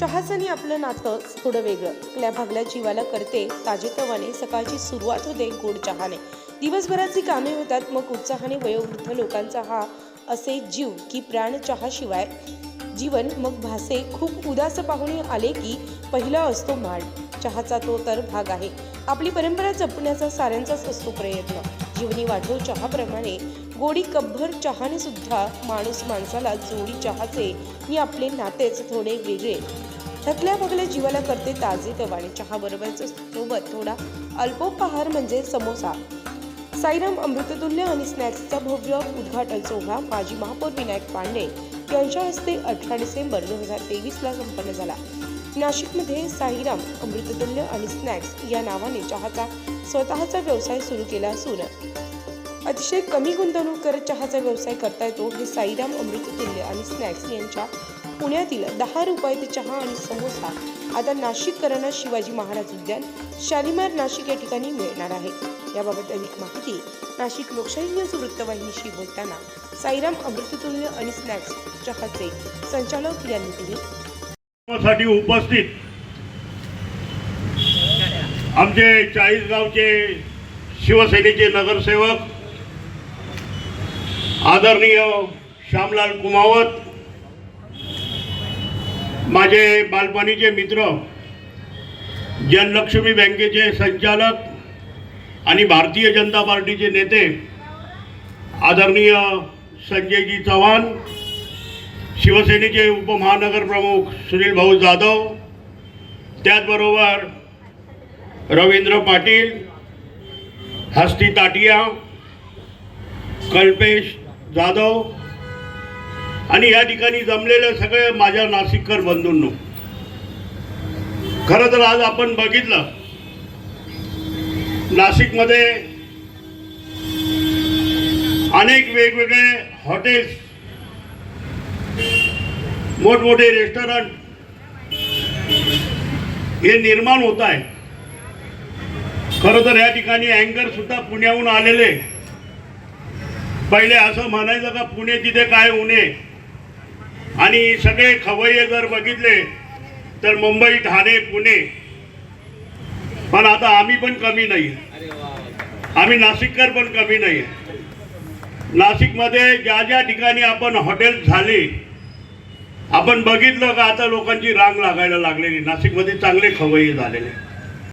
चहाचं आपलं नातं थोडं वेगळं. आपल्या भागल्या जीवाला करते ताजेतवाने सकाळची सुरुवात होते गोड चहाने. दिवसभराची कामे होतात मग उत्साहाने वयोवृद्ध लोकांचा हा असे जीव की प्राण चहाशिवाय जीवन. मग भासे खूप उदास पाहुणे आले की पहिला असतो माड चहाचा तो तर भाग आहे. आपली परंपरा जपण्याचा साऱ्यांचाच असतो प्रयत्न. जीवनी वाढव चहाप्रमाणे गोडी कपभर चहाने सुद्धा माणूस माणसाला जोडी चहाचे नि आपले नातेच थोडे वेगळे. थकल्या बगल्या जीवाला करते ताजे तवाने. चहा बरोबरच सोबत थोडा अल्पोपहार म्हणजे समोसा. साईराम अमृततुल्य आणि स्नॅक्सचा भव्य उद्घाटन सोहळा माजी महापौर विनायक पांडे यांच्या हस्ते अठरा डिसेंबर दोन हजार तेवीसला संपन्न झाला. नाशिकमध्ये साईराम अमृततुल्य आणि स्नॅक्स या नावाने चहाचा स्वतःचा व्यवसाय सुरू केला असून अतिशय कमी गुंतवणूक करत चहाचा व्यवसाय करता येतो हे साईराम अमृततुल्य आणि स्नॅक्स यांच्या पुण्यातील दहा रुपयाचे चहा आणि समोसा. आता नाशिककरांना शिवाजी महाराज उद्यान शालिमार नाशिक या ठिकाणी मिळणार आहे. याबाबत अधिक माहिती नाशिक लोकशाही न्यूज वृत्तवाहिनीशी बोलताना साईराम अमृततुल्य आणि स्नॅक्स चहाचे संचालक यांनी दिली. साठी उपस्थित आमचे चाळीसगावचे शिवसेनेचे नगरसेवक आदरणीय श्यामलाल कुमावत माझे बालपणीचे मित्र जनलक्ष्मी बँकेचे संचालक आणि भारतीय जनता पार्टीचे नेते आदरणीय संजयजी चव्हाण शिवसेनेचे उपमहानगर प्रमुख सुनील भाऊ जाधव त्याचबरोबर रवींद्र पाटील हस्ती ताटिया कल्पेश जाधव आणि या ठिकाणी जमलेले सगळ्या माझ्या नाशिककर बंधूंनो. खरं तर आज आपण बघितलं नाशिकमध्ये अनेक वेगवेगळे हॉटेल्स मोठमोठे रेस्टॉरंट हे निर्माण होत आहे खरं तर या ठिकाणी अँकर सुद्धा पुण्याहून आलेले. पहिले असं म्हणायचं का पुणे तिथे काय उणे आणि सगळे खवय्ये जर बघितले तर मुंबई ठाणे पुणे. पण आता आम्ही पण कमी नाही आम्ही नाशिककर पण कमी नाही नाशिकमध्ये ज्या ज्या ठिकाणी आपण हॉटेल झाले आपण बघितलं का आता लोकांची रांग लागायला लागलेली. नाशिकमध्ये चांगले खवय्ये झालेले.